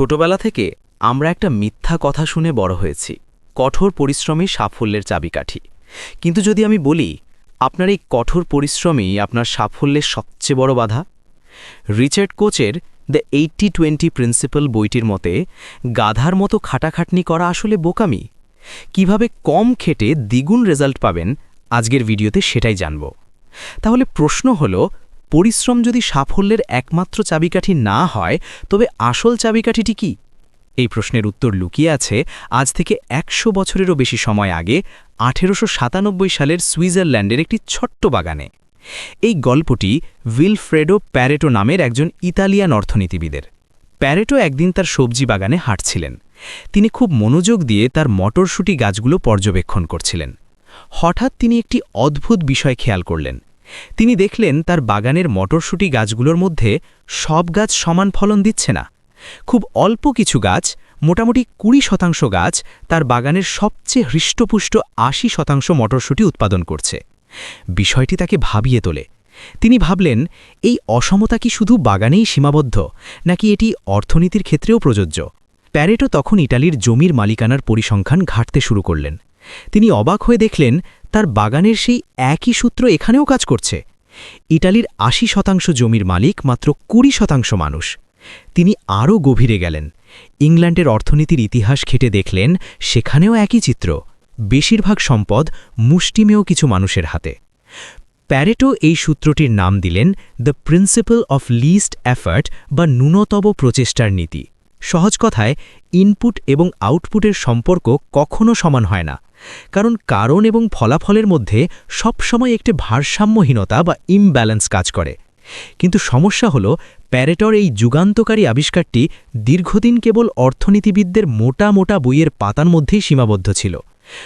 ছোটবেলা থেকে আমরা একটা মিথ্যা কথা শুনে বড় হয়েছি, কঠোর পরিশ্রমই সাফল্যের চাবিকাঠি। কিন্তু যদি আমি বলি, আপনার এই কঠোর পরিশ্রমই আপনার সাফল্যের সবচেয়ে বড় বাধা? রিচার্ড কোচের দ্য এইটটি টোয়েন্টি প্রিন্সিপাল বইটির মতে, গাধার মতো খাটাখাটনি করা আসলে বোকামি। কীভাবে কম খেটে দ্বিগুণ রেজাল্ট পাবেন, আজকের ভিডিওতে সেটাই জানব। তাহলে প্রশ্ন হল পরিশ্রম যদি সাফল্যের একমাত্র চাবিকাঠি না হয়, তবে আসল চাবিকাঠিটি কি? এই প্রশ্নের উত্তর লুকিয়ে আছে আজ থেকে একশো বছরেরও বেশি সময় আগে আঠেরোশো সাতানব্বই সালের সুইজারল্যান্ডের একটি ছোট্ট বাগানে। এই গল্পটি উইলফ্রেডো প্যারেটো নামের একজন ইতালিয়ান অর্থনীতিবিদের। প্যারেটো একদিন তার সবজি বাগানে হাঁটছিলেন। তিনি খুব মনোযোগ দিয়ে তার মটরশুটি গাছগুলো পর্যবেক্ষণ করছিলেন। হঠাৎ তিনি একটি অদ্ভুত বিষয় খেয়াল করলেন। তিনি দেখলেন তার বাগানের মটরশুটি গাছগুলোর মধ্যে সব গাছ সমান ফলন দিচ্ছে না। খুব অল্প কিছু গাছ, মোটামুটি কুড়ি শতাংশ গাছ, তার বাগানের সবচেয়ে হৃষ্টপুষ্ট আশি শতাংশ মটরশুটি উৎপাদন করছে। বিষয়টি তাকে ভাবিয়ে তোলে। তিনি ভাবলেন, এই অসমতা কি শুধু বাগানেই সীমাবদ্ধ, নাকি এটি অর্থনীতির ক্ষেত্রেও প্রযোজ্য? প্যারেটো তখন ইটালির জমির মালিকানার পরিসংখ্যান ঘাটতে শুরু করলেন। তিনি অবাক হয়ে দেখলেন তার বাগানের সেই একই সূত্র এখানেও কাজ করছে। ইটালির আশি শতাংশ জমির মালিক মাত্র কুড়ি শতাংশ মানুষ। তিনি আরও গভীরে গেলেন। ইংল্যান্ডের অর্থনীতির ইতিহাস খেটে দেখলেন, সেখানেও একই চিত্র। বেশিরভাগ সম্পদ মুষ্টিমেয় কিছু মানুষের হাতে। প্যারেটো এই সূত্রটির নাম দিলেন the principle of least effort বা ন্যূনতম প্রচেষ্টার নীতি। সহজ কথায়, ইনপুট এবং আউটপুটের সম্পর্ক কখনো সমান হয় না। কারণ কারণ এবং ফলাফলের মধ্যে সবসময় একটি ভারসাম্যহীনতা বা ইমব্যালেন্স কাজ করে। কিন্তু সমস্যা হল প্যারেটর এই যুগান্তকারী আবিষ্কারটি দীর্ঘদিন কেবল অর্থনীতিবিদদের মোটা মোটা বইয়ের পাতার মধ্যেই সীমাবদ্ধ ছিল।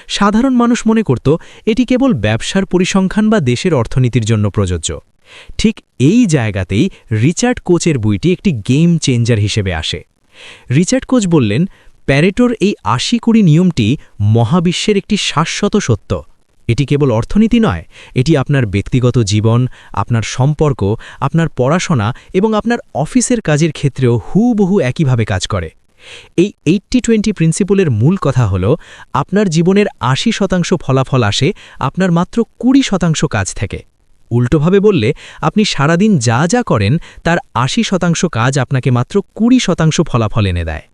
সাধারণ মানুষ মনে করত, এটি কেবল ব্যবসার পরিসংখ্যান বা দেশের অর্থনীতির জন্য প্রযোজ্য। ঠিক এই জায়গাতেই রিচার্ড কোচের বইটি একটি গেম চেঞ্জার হিসেবে আসে। রিচার্ড কোচ বললেন প্যারেটোর এই আশি কুড়ি নিয়মটি মহাবিশ্বের একটি শাশ্বত সত্য। এটি কেবল অর্থনীতি নয়, এটি আপনার ব্যক্তিগত জীবন, আপনার সম্পর্ক, আপনার পড়াশোনা এবং আপনার অফিসের কাজের ক্ষেত্রেও হুবহু একইভাবে কাজ করে। এই এইটটি টোয়েন্টি প্রিন্সিপলের মূল কথা হল, আপনার জীবনের আশি শতাংশ ফলাফল আসে আপনার মাত্র কুড়ি শতাংশ কাজ থেকে। উল্টোভাবে বললে, আপনি সারাদিন যা যা করেন, তার আশি শতাংশ কাজ আপনাকে মাত্র কুড়ি শতাংশ ফলাফল এনে দেয়।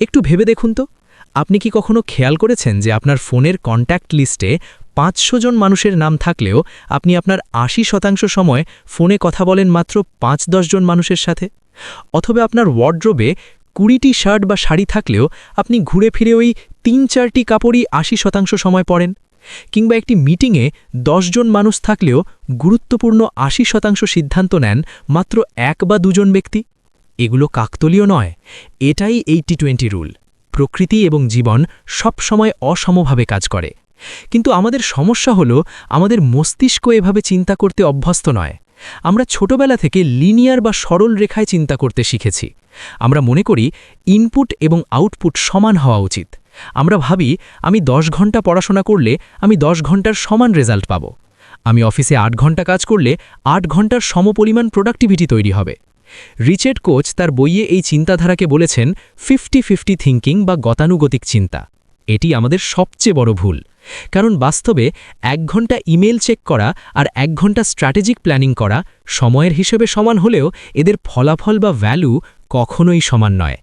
একটু ভেবে দেখুন তো। আপনি কি কখনো খেয়াল করেছেন যে আপনার ফোনের কন্ট্যাক্ট লিস্টে পাঁচশো জন মানুষের নাম থাকলেও আপনি আপনার আশি শতাংশ সময় ফোনে কথা বলেন মাত্র পাঁচ জন মানুষের সাথে? অথবা আপনার ওয়ার্ড্রোবে কুড়িটি শার্ট বা শাড়ি থাকলেও আপনি ঘুরে ফিরে ওই তিন চারটি কাপড়ই আশি শতাংশ সময় পড়েন। কিংবা একটি মিটিংয়ে জন মানুষ থাকলেও গুরুত্বপূর্ণ আশি শতাংশ সিদ্ধান্ত নেন মাত্র এক বা দুজন ব্যক্তি। এগুলো কাকতলীয় নয়। এটাই এইটি টোয়েন্টি রুল প্রকৃতি এবং জীবন সবসময় অসমভাবে কাজ করে। কিন্তু আমাদের সমস্যা হল, আমাদের মস্তিষ্ক এভাবে চিন্তা করতে অভ্যস্ত নয়। আমরা ছোটবেলা থেকে লিনিয়ার বা সরল রেখায় চিন্তা করতে শিখেছি। আমরা মনে করি ইনপুট এবং আউটপুট সমান হওয়া উচিত। আমরা ভাবি, আমি দশ ঘণ্টা পড়াশোনা করলে আমি দশ ঘণ্টার সমান রেজাল্ট পাব। আমি অফিসে আট ঘণ্টা কাজ করলে আট ঘণ্টার সমপরিমাণ প্রোডাক্টিভিটি তৈরি হবে। রিচেড কোচ তার বইয়ে এই চিন্তাধারাকে বলেছেন ফিফটি ফিফটি থিঙ্কিং বা গতানুগতিক চিন্তা। এটি আমাদের সবচেয়ে বড় ভুল। কারণ বাস্তবে এক ঘণ্টা ইমেল চেক করা আর এক ঘণ্টা স্ট্র্যাটেজিক প্ল্যানিং করা সময়ের হিসেবে সমান হলেও এদের ফলাফল বা ভ্যালু কখনোই সমান নয়।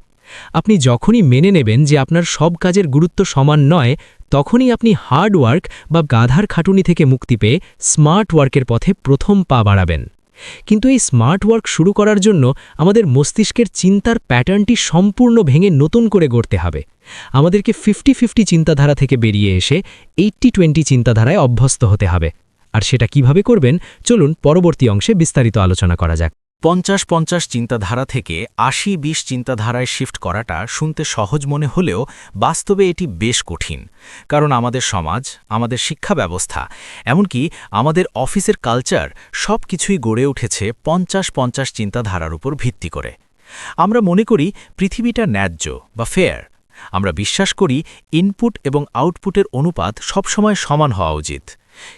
আপনি যখনই মেনে নেবেন যে আপনার সব কাজের গুরুত্ব সমান নয়, তখনই আপনি হার্ড ওয়ার্ক বা গাধার খাটুনি থেকে মুক্তি পেয়ে স্মার্ট ওয়ার্কের পথে প্রথম পা বাড়াবেন। কিন্তু এই স্মার্ট ওয়ার্ক শুরু করার জন্য আমাদের মস্তিষ্কের চিন্তার প্যাটার্নটি সম্পূর্ণ ভেঙে নতুন করে গড়তে হবে। আমাদেরকে ফিফটি ফিফটি চিন্তাধারা থেকে বেরিয়ে এসে এইটটি টোয়েন্টি চিন্তাধারায় অভ্যস্ত হতে হবে। আর সেটা কীভাবে করবেন, চলুন পরবর্তী অংশে বিস্তারিত আলোচনা করা যাক। পঞ্চাশ পঞ্চাশ চিন্তাধারা থেকে আশি বিশ চিন্তাধারায় শিফট করাটা শুনতে সহজ মনে হলেও বাস্তবে এটি বেশ কঠিন। কারণ আমাদের সমাজ, আমাদের শিক্ষা ব্যবস্থা এমনকি আমাদের অফিসের কালচার সব কিছুই গড়ে উঠেছে পঞ্চাশ পঞ্চাশ চিন্তাধারার উপর ভিত্তি করে। আমরা মনে করি পৃথিবীটা ন্যায্য বা ফেয়ার। আমরা বিশ্বাস করি ইনপুট এবং আউটপুটের অনুপাত সবসময় সমান হওয়া উচিত।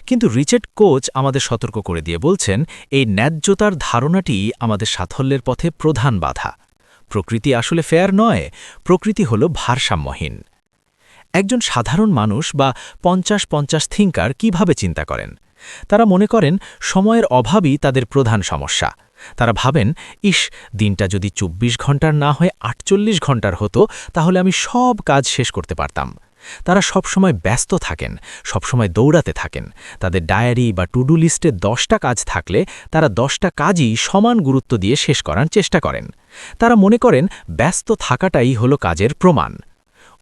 কিন্তু রিচার্ড কোচ আমাদের সতর্ক করে দিয়ে বলছেন, এই ন্যায্যতার ধারণাটি আমাদের সাফল্যের পথে প্রধান বাধা। প্রকৃতি আসলে ফেয়ার নয়, প্রকৃতি হল ভারসাম্যহীন। একজন সাধারণ মানুষ বা পঞ্চাশ পঞ্চাশ থিঙ্কার কীভাবে চিন্তা করেন? তারা মনে করেন, সময়ের অভাবই তাদের প্রধান সমস্যা। তারা ভাবেন, ইস, দিনটা যদি ২৪ ঘণ্টার না হয়ে আটচল্লিশ ঘণ্টার হতো, তাহলে আমি সব কাজ শেষ করতে পারতাম। তারা সবসময় ব্যস্ত থাকেন, সবসময় দৌড়াতে থাকেন। তাদের ডায়েরি বা টুডু লিস্টে দশটা কাজ থাকলে তারা দশটা কাজই সমান গুরুত্ব দিয়ে শেষ করার চেষ্টা করেন। তারা মনে করেন ব্যস্ত থাকাটাই হলো কাজের প্রমাণ।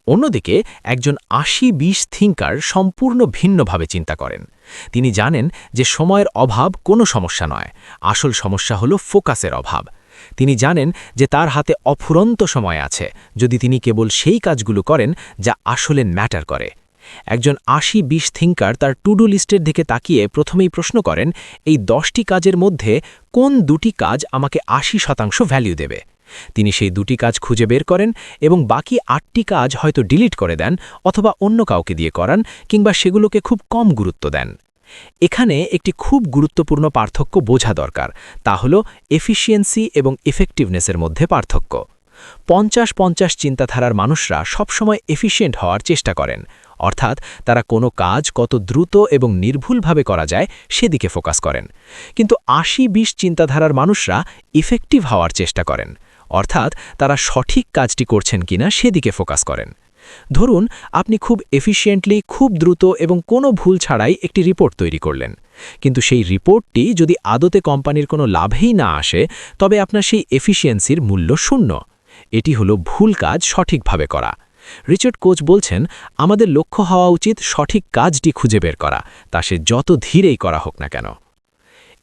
অন্যদিকে একজন আশি বিশ থিঙ্কার সম্পূর্ণ ভিন্নভাবে চিন্তা করেন। তিনি জানেন যে সময়ের অভাব কোনো সমস্যা নয়, আসল সমস্যা হলো ফোকাসের অভাব। তিনি জানেন যে তার হাতে অফুরন্ত সময় আছে, যদি তিনি কেবল সেই কাজগুলো করেন যা আসলে ম্যাটার করে। একজন আশি বিশ থিঙ্কার তার টু ডু লিস্টের দিকে তাকিয়ে প্রথমেই প্রশ্ন করেন, এই দশটি কাজের মধ্যে কোন দুটি কাজ আমাকে আশি শতাংশ ভ্যালিউ দেবে? তিনি সেই দুটি কাজ খুঁজে বের করেন এবং বাকি আটটি কাজ হয়তো ডিলিট করে দেন অথবা অন্য কাউকে দিয়ে করান কিংবা সেগুলোকে খুব কম গুরুত্ব দেন। এখানে একটি খুব গুরুত্বপূর্ণ পার্থক্য বোঝা দরকার, তা হল এফিসিয়েন্সি এবং ইফেক্টিভনেসের মধ্যে পার্থক্য। পঞ্চাশ পঞ্চাশ চিন্তাধারার মানুষরা সবসময় এফিশিয়েন্ট হওয়ার চেষ্টা করেন, অর্থাৎ তারা কোনো কাজ কত দ্রুত এবং নির্ভুলভাবে করা যায় সেদিকে ফোকাস করেন। কিন্তু আশি বিশ চিন্তাধারার মানুষরা ইফেক্টিভ হওয়ার চেষ্টা করেন, অর্থাৎ তারা সঠিক কাজটি করছেন কিনা সেদিকে ফোকাস করেন। ধরুন, আপনি খুব এফিশিয়েন্টলি খুব দ্রুত এবং কোনো ভুল ছাড়াই একটি রিপোর্ট তৈরি করলেন। কিন্তু সেই রিপোর্টটি যদি আদতে কোম্পানির কোনো লাভেই না আসে, তবে আপনার সেই এফিসিয়েন্সির মূল্য শূন্য। এটি হলো ভুল কাজ সঠিকভাবে করা। রিচার্ড কোচ বলছেন, আমাদের লক্ষ্য হওয়া উচিত সঠিক কাজটি খুঁজে বের করা, তা সে যত ধীরেই করা হোক না কেন।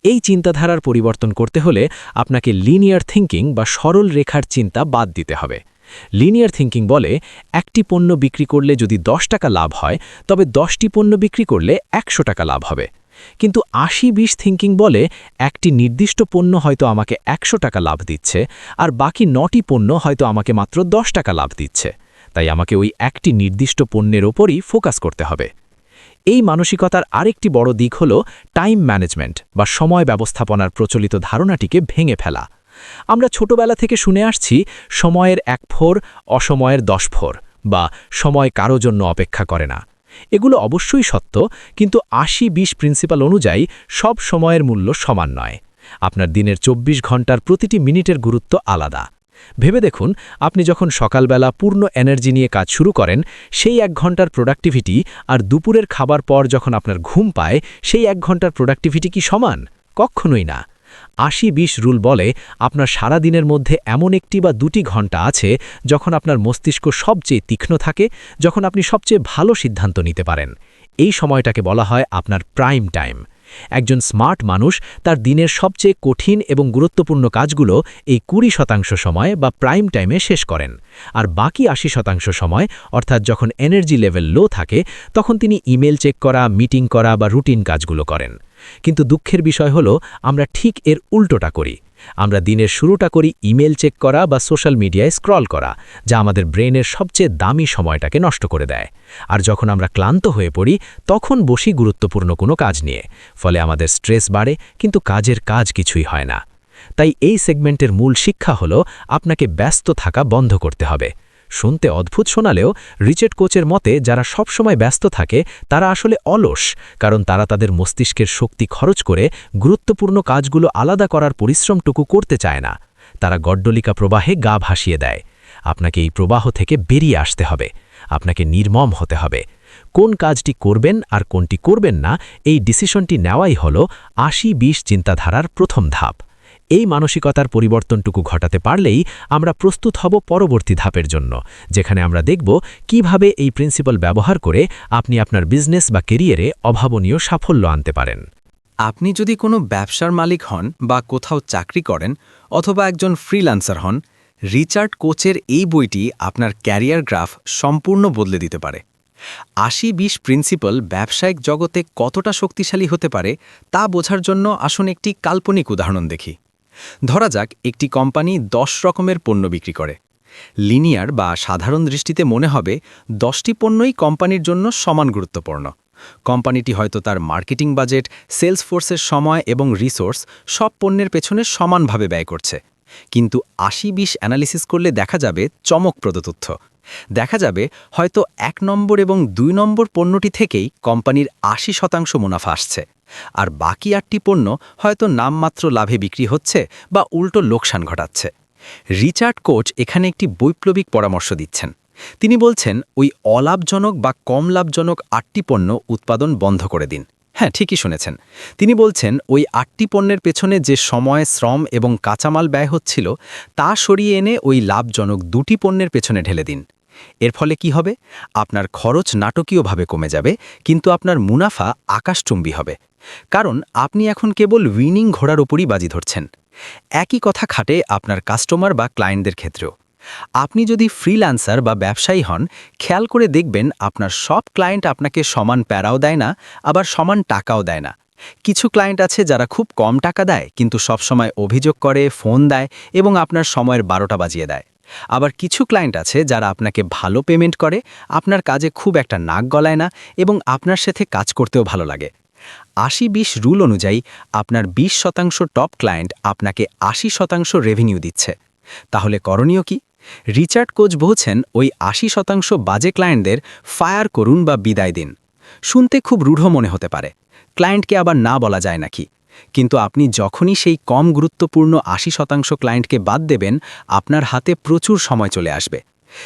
এই চিন্তাধারার পরিবর্তন করতে হলে আপনাকে লিনিয়ার থিঙ্কিং বা সরল রেখার চিন্তা বাদ দিতে হবে। লিনিয়ার থিঙ্কিং বলে, একটি পণ্য বিক্রি করলে যদি দশ টাকা লাভ হয়, তবে দশটি পণ্য বিক্রি করলে একশো টাকা লাভ হবে। কিন্তু আশি বিশ থিঙ্কিং বলে, একটি নির্দিষ্ট পণ্য হয়তো আমাকে একশো টাকা লাভ দিচ্ছে, আর বাকি নটি পণ্য হয়তো আমাকে মাত্র দশ টাকা লাভ দিচ্ছে। তাই আমাকে ওই একটি নির্দিষ্ট পণ্যের ওপরই ফোকাস করতে হবে। এই মানসিকতার আরেকটি বড় দিক হল টাইম ম্যানেজমেন্ট বা সময় ব্যবস্থাপনার প্রচলিত ধারণাটিকে ভেঙে ফেলা। আমরা ছোটবেলা থেকে শুনে আসছি সময়ের এক ফোর অসময়ের দশ ফোর বা সময় কারও জন্য অপেক্ষা করে না। এগুলো অবশ্যই সত্য, কিন্তু আশি বিশ প্রিন্সিপাল অনুযায়ী সব সময়ের মূল্য সমান নয়। আপনার দিনের ২৪ ঘণ্টার প্রতিটি মিনিটের গুরুত্ব আলাদা। ভেবে দেখুন, আপনি যখন সকালবেলা পূর্ণ এনার্জি নিয়ে কাজ শুরু করেন, সেই এক ঘণ্টার প্রোডাক্টিভিটি আর দুপুরের খাবার পর যখন আপনার ঘুম পায়, সেই এক ঘণ্টার প্রোডাক্টিভিটি কি সমান? কখনোই না। আশি বিশ রুল বলে, আপনার সারা দিনের মধ্যে এমন একটি বা দুটি ঘণ্টা আছে যখন আপনার মস্তিষ্ক সবচেয়ে তীক্ষ্ণ থাকে, যখন আপনি সবচেয়ে ভালো সিদ্ধান্ত নিতে পারেন। এই সময়টাকে বলা হয় আপনার প্রাইম টাইম। একজন স্মার্ট মানুষ তার দিনের সবচেয়ে কঠিন এবং গুরুত্বপূর্ণ কাজগুলো এই কুড়ি শতাংশ সময় বা প্রাইম টাইমে শেষ করেন। আর বাকি আশি শতাংশ সময়, অর্থাৎ যখন এনার্জি লেভেল লো থাকে, তখন তিনি ইমেল চেক করা, মিটিং করা বা রুটিন কাজগুলো করেন। কিন্তু দুঃখের বিষয় হলো, আমরা ঠিক এর উল্টোটা করি। আমরা দিনের শুরুটা করি ইমেল চেক করা বা সোশ্যাল মিডিয়ায় স্ক্রল করা, যা আমাদের ব্রেনের সবচেয়ে দামি সময়টাকে নষ্ট করে দেয়। আর যখন আমরা ক্লান্ত হয়ে পড়ি, তখন বসি গুরুত্বপূর্ণ কোনো কাজ নিয়ে, ফলে আমাদের স্ট্রেস বাড়ে, কিন্তু কাজের কাজ কিছুই হয় না। তাই এই সেগমেন্টের মূল শিক্ষা হলো, আপনাকে ব্যস্ত থাকা বন্ধ করতে হবে। শুনতে অদ্ভুত শোনালেও রিচেট কোচের মতে, যারা সবসময় ব্যস্ত থাকে, তারা আসলে অলস, কারণ তারা তাদের মস্তিষ্কের শক্তি খরচ করে গুরুত্বপূর্ণ কাজগুলো আলাদা করার পরিশ্রমটুকু করতে চায় না। তারা গড্ডলিকা প্রবাহে গা ভাসিয়ে দেয়। আপনাকে এই প্রবাহ থেকে বেরিয়ে আসতে হবে। আপনাকে নির্মম হতে হবে। কোন কাজটি করবেন আর কোনটি করবেন না, এই ডিসিশনটি নেওয়াই হল আশি বিশ চিন্তাধারার প্রথম ধাপ। এই মানসিকতার পরিবর্তনটুকু ঘটাতে পারলেই আমরা প্রস্তুত হব পরবর্তী ধাপের জন্য, যেখানে আমরা দেখব কীভাবে এই প্রিন্সিপাল ব্যবহার করে আপনি আপনার বিজনেস বা কেরিয়ারে অভাবনীয় সাফল্য আনতে পারেন। আপনি যদি কোনো ব্যবসার মালিক হন বা কোথাও চাকরি করেন অথবা একজন ফ্রিল্যান্সার হন, রিচার্ড কোচের এই বইটি আপনার ক্যারিয়ার গ্রাফ সম্পূর্ণ বদলে দিতে পারে। আশি বিশ প্রিন্সিপাল ব্যবসায়িক জগতে কতটা শক্তিশালী হতে পারে তা বোঝার জন্য আসুন একটি কাল্পনিক উদাহরণ দেখি। ধরা যাক, একটি কোম্পানি দশ রকমের পণ্য বিক্রি করে। লিনিয়ার বা সাধারণ দৃষ্টিতে মনে হবে, দশটি পণ্যই কোম্পানির জন্য সমান গুরুত্বপূর্ণ। কোম্পানিটি হয়তো তার মার্কেটিং বাজেট সেলস ফোর্সের সময় এবং রিসোর্স সব পণ্যের পেছনে সমানভাবে ব্যয় করছে। কিন্তু আশি বিশ অ্যানালিসিস করলে দেখা যাবে চমকপ্রদ তথ্য। দেখা যাবে হয়তো এক নম্বর এবং দুই নম্বর পণ্যটি থেকেই কোম্পানির আশি শতাংশ মুনাফা আসছে। আর বাকি আটটি পণ্য হয়তো নামমাত্র লাভে বিক্রি হচ্ছে বা উল্টো লোকসান ঘটাচ্ছে। রিচার্ড কোচ এখানে একটি বৈপ্লবিক পরামর্শ দিচ্ছেন। তিনি বলছেন, ওই অলাভজনক বা কম লাভজনক আটটি পণ্য উৎপাদন বন্ধ করে দিন। হ্যাঁ ঠিকই শুনেছেন। তিনি বলছেন, ওই আটটি পণ্যের পেছনে যে সময়, শ্রম এবং কাঁচামাল ব্যয় হচ্ছিল, তা সরিয়ে এনে ওই লাভজনক দুটি পণ্যের পেছনে ঢেলে দিন। এর ফলে কি হবে? আপনার খরচ নাটকীয়ভাবে কমে যাবে, কিন্তু আপনার মুনাফা আকাশচুম্বী হবে। কারণ আপনি এখন কেবল উইনিং ঘোড়ার ওপরই বাজি ধরছেন। একই কথা খাটে আপনার কাস্টমার বা ক্লায়েন্টদের ক্ষেত্রেও। আপনি যদি ফ্রিল্যান্সার বা ব্যবসায়ী হন, খেয়াল করে দেখবেন আপনার সব ক্লায়েন্ট আপনাকে সমান প্যারাও দেয় না, আবার সমান টাকাও দেয় না। কিছু ক্লায়েন্ট আছে যারা খুব কম টাকা দেয়, কিন্তু সবসময় অভিযোগ করে ফোন দেয় এবং আপনার সময়ের বারোটা বাজিয়ে দেয়। আবার কিছু ক্লায়েন্ট আছে যারা আপনাকে ভালো পেমেন্ট করে, আপনার কাজে খুব একটা নাক গলায় না এবং আপনার সাথে কাজ করতেও ভালো লাগে। আশি বিশ রুল অনুযায়ী আপনার ২০ শতাংশ টপ ক্লায়েন্ট আপনাকে আশি শতাংশ রেভিনিউ দিচ্ছে। তাহলে করণীয় কি? রিচার্ড কোচ বলছেন ওই আশি শতাংশ বাজে ক্লায়েন্টদের ফায়ার করুন বা বিদায় দিন। শুনতে খুব রূঢ় মনে হতে পারে। ক্লায়েন্টকে আবার না বলা যায় নাকি? কিন্তু আপনি যখনই সেই কম গুরুত্বপূর্ণ আশি শতাংশ ক্লায়েন্টকে বাদ দেবেন, আপনার হাতে প্রচুর সময় চলে আসবে।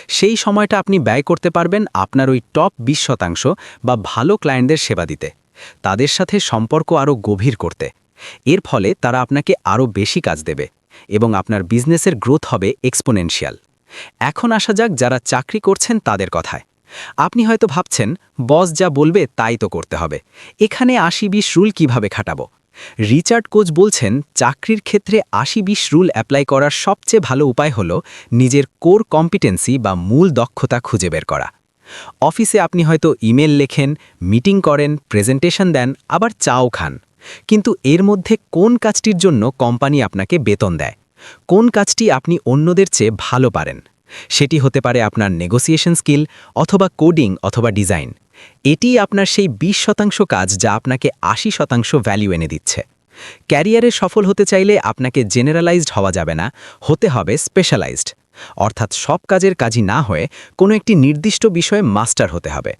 সেই সময়টা আপনি ব্যয় করতে পারবেন আপনার ওই টপ বিশ শতাংশ বা ভালো ক্লায়েন্টদের সেবা দিতে। তাদের সাথে সম্পর্ক আরও গভীর করতে। এর ফলে তারা আপনাকে আরও বেশি কাজ দেবে এবং আপনার বিজনেসের গ্রোথ হবে এক্সপোনেনশিয়াল। এখন আসা যাক যারা চাকরি করছেন তাদের কথায়। আপনি হয়তো ভাবছেন, বস যা বলবে তাই তো করতে হবে। এখানে আশি বিশ রুল কীভাবে খাটাবো? রিচার্ড কোচ বলছেন, চাকরির ক্ষেত্রে আশি বিশ রুল অ্যাপ্লাই করার সবচেয়ে ভালো উপায় হল নিজের কোর কম্পিটেন্সি বা মূল দক্ষতা খুঁজে বের করা। অফিসে আপনি হয়তো ইমেল লেখেন, মিটিং করেন, প্রেজেন্টেশন দেন, আবার চাও খান। কিন্তু এর মধ্যে কোন কাজটির জন্য কোম্পানি আপনাকে বেতন দেয়? কোন কাজটি আপনি অন্যদের চেয়ে ভালো পারেন? সেটি হতে পারে আপনার নেগোসিয়েশন স্কিল অথবা কোডিং অথবা ডিজাইন এটি আপনার সেই ২০ শতাংশ কাজ যা আপনাকে আশি শতাংশ ভ্যালু এনে দিচ্ছে। ক্যারিয়ারে সফল হতে চাইলে আপনাকে জেনারেলাইজড হওয়া যাবে না, হতে হবে স্পেশালাইজড অর্থাৎ সব কাজের কাজই না হয়ে কোনো একটি নির্দিষ্ট বিষয়ে মাস্টার হতে হবে।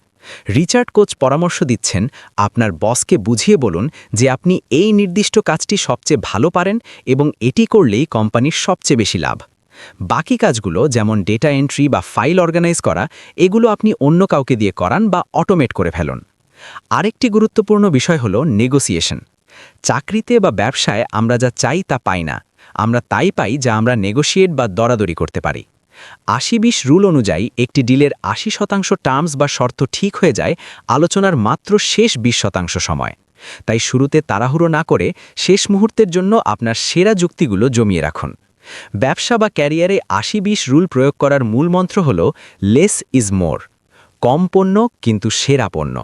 রিচার্ড কোচ পরামর্শ দিচ্ছেন, আপনার বসকে বুঝিয়ে বলুন যে আপনি এই নির্দিষ্ট কাজটি সবচেয়ে ভালো পারেন এবং এটি করলেই কোম্পানির সবচেয়ে বেশি লাভ। বাকি কাজগুলো যেমন ডেটা এন্ট্রি বা ফাইল অর্গানাইজ করা, এগুলো আপনি অন্য কাউকে দিয়ে করান বা অটোমেট করে ফেলুন। আরেকটি গুরুত্বপূর্ণ বিষয় হল নেগোসিয়েশন। চাকরিতে বা ব্যবসায় আমরা যা চাই তা পাই না। আমরা তাই পাই যা আমরা নেগোশিয়েট বা দরাদরি করতে পারি। আশি বিশ রুল অনুযায়ী একটি ডিলের আশি শতাংশ টার্মস বা শর্ত ঠিক হয়ে যায় আলোচনার মাত্র শেষ বিশ শতাংশ সময়। তাই শুরুতে তাড়াহুড়ো না করে শেষ মুহূর্তের জন্য আপনার সেরা যুক্তিগুলো জমিয়ে রাখুন। ব্যবসা বা ক্যারিয়ারে আশি বিশ রুল প্রয়োগ করার মূল মন্ত্র হল লেস ইজ মোর কম পণ্য কিন্তু সেরা পণ্য।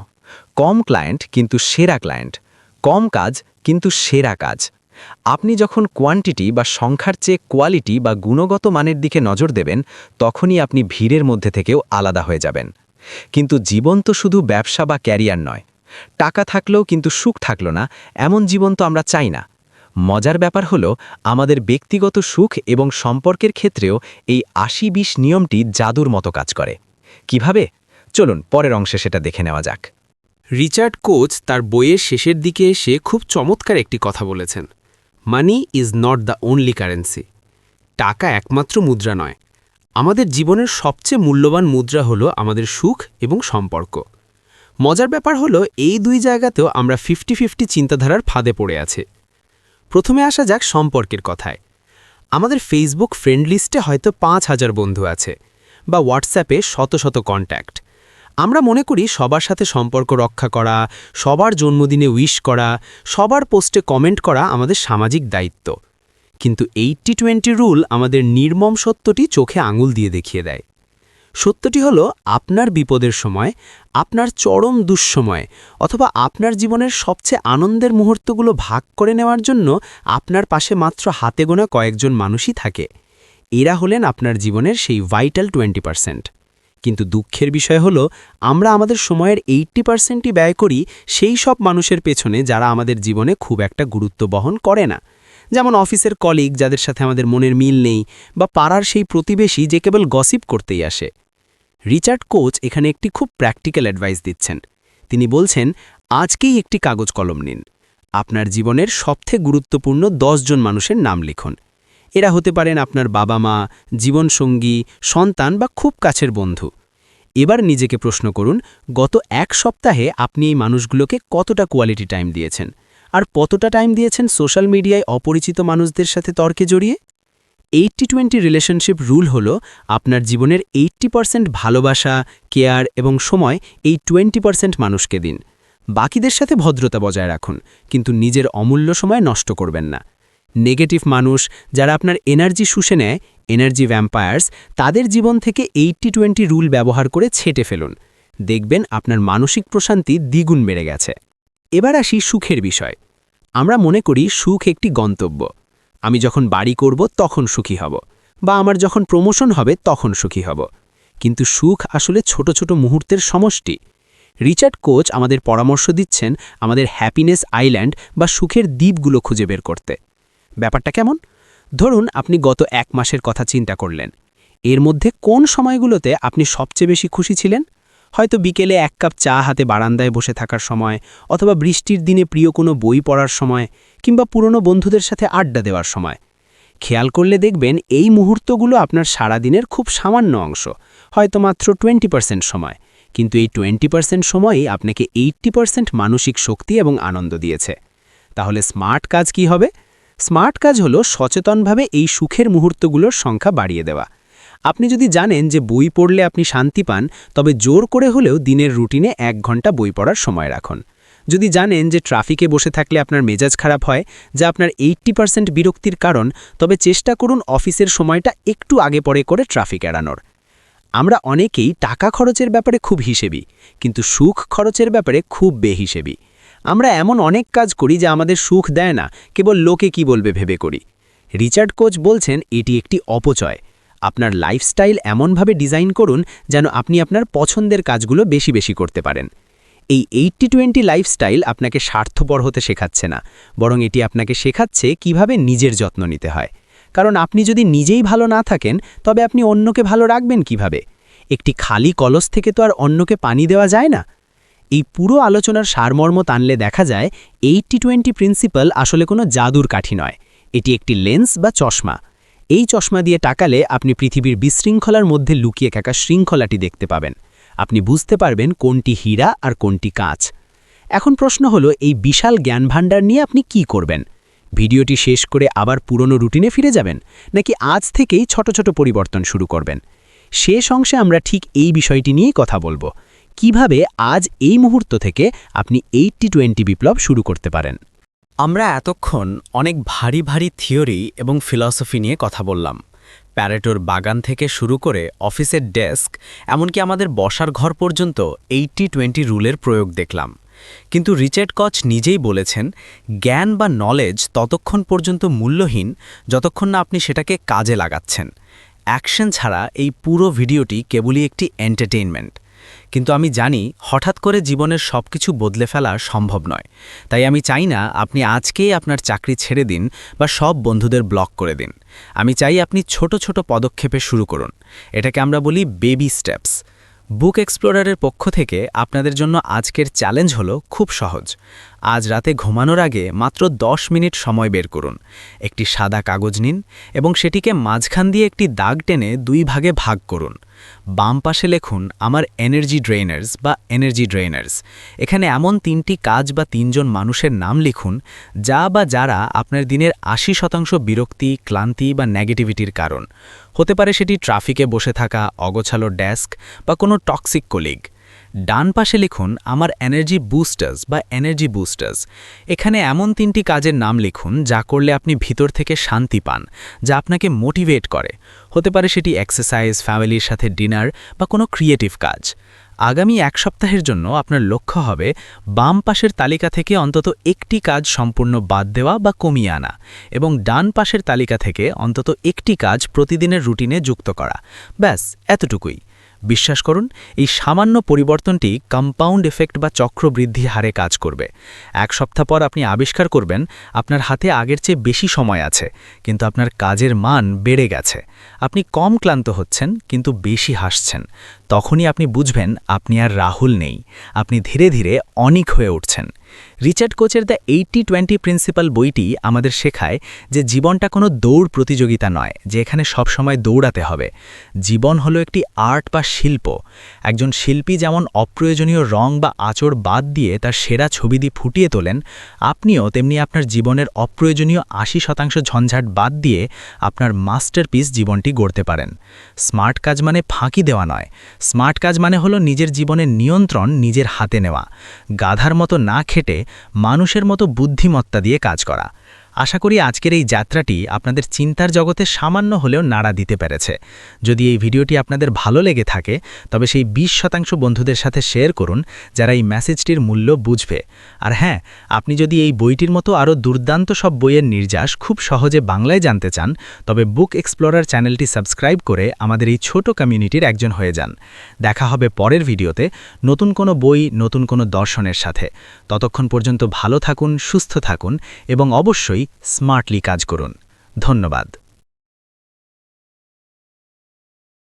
কম ক্লায়েন্ট কিন্তু সেরা ক্লায়েন্ট। কম কাজ কিন্তু সেরা কাজ। আপনি যখন কোয়ান্টিটি বা সংখ্যার চেয়ে কোয়ালিটি বা গুণগত মানের দিকে নজর দেবেন, তখনই আপনি ভিড়ের মধ্যে থেকেও আলাদা হয়ে যাবেন। কিন্তু জীবন তো শুধু ব্যবসা বা ক্যারিয়ার নয়। টাকা থাকলেও কিন্তু সুখ থাকল না, এমন জীবন তো আমরা চাই না। মজার ব্যাপার হলো, আমাদের ব্যক্তিগত সুখ এবং সম্পর্কের ক্ষেত্রেও এই আশি বিশ নিয়মটি জাদুর মতো কাজ করে। কীভাবে? চলুন, পরের অংশে সেটা দেখে নেওয়া যাক। রিচার্ড কোচ তার বইয়ের শেষের দিকে এসে খুব চমৎকার একটি কথা বলেছেন। Money is not the only currency টাকা একমাত্র মুদ্রা নয়। আমাদের জীবনের সবচেয়ে মূল্যবান মুদ্রা হলো আমাদের সুখ এবং সম্পর্ক। মজার ব্যাপার হলো, এই দুই জায়গাতেও আমরা ফিফটি ফিফটি চিন্তাধারার ফাঁদে পড়ে আছে। প্রথমে আসা যাক সম্পর্কের কথায়। আমাদের ফেসবুক ফ্রেন্ড লিস্টে হয়তো পাঁচ হাজার বন্ধু আছে, বা হোয়াটসঅ্যাপে শত শত কন্ট্যাক্ট আমরা মনে করি সবার সাথে সম্পর্ক রক্ষা করা, সবার জন্মদিনে উইশ করা, সবার পোস্টে কমেন্ট করা আমাদের সামাজিক দায়িত্ব। কিন্তু এইটটি টোয়েন্টি রুল আমাদের নির্মম সত্যটি চোখে আঙুল দিয়ে দেখিয়ে দেয়। সত্যটি হল আপনার বিপদের সময়, আপনার চরম দুঃসময় অথবা আপনার জীবনের সবচেয়ে আনন্দের মুহূর্তগুলো ভাগ করে নেওয়ার জন্য আপনার পাশে মাত্র হাতে গোনা কয়েকজন মানুষই থাকে। এরা হলেন আপনার জীবনের সেই ভাইটাল টোয়েন্টি পার্সেন্ট। কিন্তু দুঃখের বিষয় হল, আমরা আমাদের সময়ের এইট্টি পার্সেন্টই ব্যয় করি সেই সব মানুষের পেছনে যারা আমাদের জীবনে খুব একটা গুরুত্ব বহন করে না। যেমন অফিসের কলিগ যাদের সাথে আমাদের মনের মিল নেই বা পাড়ার সেই প্রতিবেশী যে কেবল গসিপ করতেই আসে। রিচার্ড কোচ এখানে একটি খুব প্র্যাকটিক্যাল অ্যাডভাইস দিচ্ছেন। তিনি বলছেন, আজকেই একটি কাগজ কলম নিন। আপনার জীবনের সবথেকে গুরুত্বপূর্ণ জন মানুষের নাম লিখুন। এরা হতে পারেন আপনার বাবা মা জীবনসঙ্গী, সন্তান বা খুব কাছের বন্ধু। এবার নিজেকে প্রশ্ন করুন, গত এক সপ্তাহে আপনি এই মানুষগুলোকে কতটা কোয়ালিটি টাইম দিয়েছেন? আর কতটা টাইম দিয়েছেন সোশ্যাল মিডিয়ায় অপরিচিত মানুষদের সাথে তর্কে জড়িয়ে? এইটটি টোয়েন্টি রিলেশনশিপ রুল হল, আপনার জীবনের এইট্টি পারসেন্ট ভালোবাসা কেয়ার এবং সময় এই টোয়েন্টি পারসেন্ট মানুষকে দিন। বাকিদের সাথে ভদ্রতা বজায় রাখুন, কিন্তু নিজের অমূল্য সময় নষ্ট করবেন না। নেগেটিভ মানুষ যারা আপনার এনার্জি শুষে নেয়, এনার্জি ভ্যাম্পায়ার্স তাদের জীবন থেকে এইটটি টোয়েন্টি রুল ব্যবহার করে ছেটে ফেলুন। দেখবেন আপনার মানসিক প্রশান্তি দ্বিগুণ বেড়ে গেছে। এবার আসি সুখের বিষয়। আমরা মনে করি সুখ একটি গন্তব্য। আমি যখন বাড়ি করব তখন সুখী হব, বা আমার যখন প্রমোশন হবে তখন সুখী হব। কিন্তু সুখ আসলে ছোট ছোট মুহূর্তের সমষ্টি। রিচার্ড কোচ আমাদের পরামর্শ দিচ্ছেন আমাদের হ্যাপিনেস আইল্যান্ড বা সুখের দ্বীপগুলো খুঁজে বের করতে। ব্যাপারটা কেমন? ধরুন আপনি গত এক মাসের কথা চিন্তা করলেন। এর মধ্যে কোন সময়গুলোতে আপনি সবচেয়ে বেশি খুশি ছিলেন? হয়তো বিকেলে এক কাপ চা হাতে বারান্দায় বসে থাকার সময়, অথবা বৃষ্টির দিনে প্রিয় কোনো বই পড়ার সময়, কিংবা পুরনো বন্ধুদের সাথে আড্ডা দেওয়ার সময়। খেয়াল করলে দেখবেন এই মুহূর্তগুলো আপনার সারাদিনের খুব সামান্য অংশ, হয়তো মাত্র টোয়েন্টি সময়। কিন্তু এই টোয়েন্টি পার্সেন্ট সময়ই আপনাকে এইট্টি পার্সেন্ট মানসিক শক্তি এবং আনন্দ দিয়েছে। তাহলে স্মার্ট কাজ কি হবে? স্মার্ট কাজ হলো সচেতনভাবে এই সুখের মুহূর্তগুলোর সংখ্যা বাড়িয়ে দেওয়া। আপনি যদি জানেন যে বই পড়লে আপনি শান্তি পান, তবে জোর করে হলেও দিনের রুটিনে এক ঘণ্টা বই পড়ার সময় রাখুন। যদি জানেন যে ট্রাফিকে বসে থাকলে আপনার মেজাজ খারাপ হয়, যা আপনার এইট্টি পার্সেন্ট বিরক্তির কারণ, তবে চেষ্টা করুন অফিসের সময়টা একটু আগে পরে করে ট্রাফিক এড়ানোর। আমরা অনেকেই টাকা খরচের ব্যাপারে খুব হিসেবি, কিন্তু সুখ খরচের ব্যাপারে খুব বেহিসেবি। আমরা এমন অনেক কাজ করি যা আমাদের সুখ দেয় না, কেবল লোকে কি বলবে ভেবে করি। রিচার্ড কোচ বলছেন, এটি একটি অপচয়। আপনার লাইফস্টাইল এমনভাবে ডিজাইন করুন যেন আপনি আপনার পছন্দের কাজগুলো বেশি বেশি করতে পারেন। এই এইটটি টোয়েন্টি লাইফস্টাইল আপনাকে স্বার্থপর হতে শেখাচ্ছে না, বরং এটি আপনাকে শেখাচ্ছে কীভাবে নিজের যত্ন নিতে হয়। কারণ আপনি যদি নিজেই ভালো না থাকেন, তবে আপনি অন্যকে ভালো রাখবেন কীভাবে? একটি খালি কলস থেকে তো আর অন্যকে পানি দেওয়া যায় না। এই পুরো আলোচনার সারমর্ম টানলে দেখা যায় এইটটি টোয়েন্টি প্রিন্সিপাল আসলে কোনো জাদুর কাঠি নয়। এটি একটি লেন্স বা চশমা। এই চশমা দিয়ে টাকালে আপনি পৃথিবীর বিশৃঙ্খলার মধ্যে লুকিয়ে থাকা শৃঙ্খলাটি দেখতে পাবেন। আপনি বুঝতে পারবেন কোনটি হীরা আর কোনটি কাঁচ। এখন প্রশ্ন হলো, এই বিশাল জ্ঞানভাণ্ডার নিয়ে আপনি কি করবেন? ভিডিওটি শেষ করে আবার পুরনো রুটিনে ফিরে যাবেন, নাকি আজ থেকেই ছোট ছোট পরিবর্তন শুরু করবেন? শেষ অংশে আমরা ঠিক এই বিষয়টি নিয়েই কথা বলব। কীভাবে আজ এই মুহূর্ত থেকে আপনি এইটটি টোয়েন্টি বিপ্লব শুরু করতে পারেন? আমরা এতক্ষণ অনেক ভারী ভারী থিওরি এবং ফিলসফি নিয়ে কথা বললাম। প্যারেটোর বাগান থেকে শুরু করে অফিসের ডেস্ক, এমনকি আমাদের বসার ঘর পর্যন্ত এইটটি টোয়েন্টি রুলের প্রয়োগ দেখলাম। কিন্তু রিচার্ড কচ নিজেই বলেছেন, জ্ঞান বা নলেজ ততক্ষণ পর্যন্ত মূল্যহীন যতক্ষণ না আপনি সেটাকে কাজে লাগাচ্ছেন। অ্যাকশন ছাড়া এই পুরো ভিডিওটি কেবলই একটি এন্টারটেইনমেন্ট কিন্তু আমি জানি হঠাৎ করে জীবনের সব কিছু বদলে ফেলা সম্ভব নয়। তাই আমি চাই না আপনি আজকেই আপনার চাকরি ছেড়ে দিন বা সব বন্ধুদের ব্লক করে দিন। আমি চাই আপনি ছোট ছোট পদক্ষেপে শুরু করুন। এটাকে আমরা বলি বেবি স্টেপস। বুক এক্সপ্লোরারের পক্ষ থেকে আপনাদের জন্য আজকের চ্যালেঞ্জ হলো খুব সহজ। আজ রাতে ঘুমানোর আগে মাত্র ১০ মিনিট সময় বের করুন। একটি সাদা কাগজ নিন এবং সেটিকে মাঝখান দিয়ে একটি দাগ টেনে দুই ভাগে ভাগ করুন। বাম পাশে লেখুন, আমার এনার্জি ড্রেনার্স বা এনার্জি ড্রেনার্স এখানে এমন তিনটি কাজ বা তিনজন মানুষের নাম লিখুন, যা বা যারা আপনার দিনের আশি শতাংশ বিরক্তি, ক্লান্তি বা নেগেটিভিটির কারণ। হতে পারে সেটি ট্রাফিকে বসে থাকা, অগোছালো ডেস্ক বা কোনো টক্সিক কলিগ ডান পাশে লিখুন, আমার এনার্জি বুস্টার্স বা এনার্জি বুস্টার্স এখানে এমন তিনটি কাজের নাম লিখুন, যা করলে আপনি ভিতর থেকে শান্তি পান, যা আপনাকে মোটিভেট করে। হতে পারে সেটি এক্সারসাইজ ফ্যামিলির সাথে ডিনার বা কোনো ক্রিয়েটিভ কাজ। আগামী এক সপ্তাহের জন্য আপনার লক্ষ্য হবে, বাম পাশের তালিকা থেকে অন্তত একটি কাজ সম্পূর্ণ বাদ দেওয়া বা কমিয়ে আনা এবং ডান পাশের তালিকা থেকে অন্তত একটি কাজ প্রতিদিনের রুটিনে যুক্ত করা। ব্যাস, এতটুকুই। বিশ্বাস করুন, এই সামান্য পরিবর্তনটি কম্পাউন্ড এফেক্ট বা চক্রবৃদ্ধি হারে কাজ করবে। এক সপ্তাহ পর আপনি আবিষ্কার করবেন, আপনার হাতে আগের চেয়ে বেশি সময় আছে, কিন্তু আপনার কাজের মান বেড়ে গেছে। আপনি কম ক্লান্ত হচ্ছেন, কিন্তু বেশি হাসছেন। তখনই আপনি বুঝবেন, আপনি আর রাহুল নেই। আপনি ধীরে ধীরে অনিক হয়ে উঠছেন। রিচার্ড কোচের দ্য এইটি টোয়েন্টি প্রিন্সিপাল বইটি আমাদের শেখায় যে জীবনটা কোনো দৌড় প্রতিযোগিতা নয়, যে এখানে সবসময় দৌড়াতে হবে। জীবন হলো একটি আর্ট বা শিল্প। একজন শিল্পী যেমন অপ্রয়োজনীয় রং বা আচর বাদ দিয়ে তার সেরা ছবি দিয়ে ফুটিয়ে তোলেন, আপনিও তেমনি আপনার জীবনের অপ্রয়োজনীয় আশি শতাংশ ঝঞ্ঝাট বাদ দিয়ে আপনার মাস্টারপিস জীবনটি গড়তে পারেন। স্মার্ট কাজ মানে ফাঁকি দেওয়া নয়। স্মার্ট কাজ মানে হলো নিজের জীবনের নিয়ন্ত্রণ নিজের হাতে নেওয়া। গাধার মতো না খেটে মানুষের মতো বুদ্ধিমত্তা দিয়ে কাজ করা। আশা করি আজকের এই যাত্রাটি আপনাদের চিন্তার জগতে সামান্য হলেও নাড়া দিতে পেরেছে। যদি এই ভিডিওটি আপনাদের ভালো লেগে থাকে, তবে সেই ২০ শতাংশ বন্ধুদের সাথে শেয়ার করুন, যারা এই মেসেজটির মূল্য বুঝবে। আর হ্যাঁ আপনি যদি এই বইটির মতো আরও দুর্দান্ত সব বইয়ের নির্যাস খুব সহজে বাংলায় জানতে চান, তবে বুক এক্সপ্লোরার চ্যানেলটি সাবস্ক্রাইব করে আমাদের এই ছোট কমিউনিটির একজন হয়ে যান। দেখা হবে পরের ভিডিওতে নতুন কোনো বই, নতুন কোনো দর্শনের সাথে। ততক্ষণ পর্যন্ত ভালো থাকুন, সুস্থ থাকুন এবং অবশ্যই স্মার্টলি কাজ করুন। ধন্যবাদ।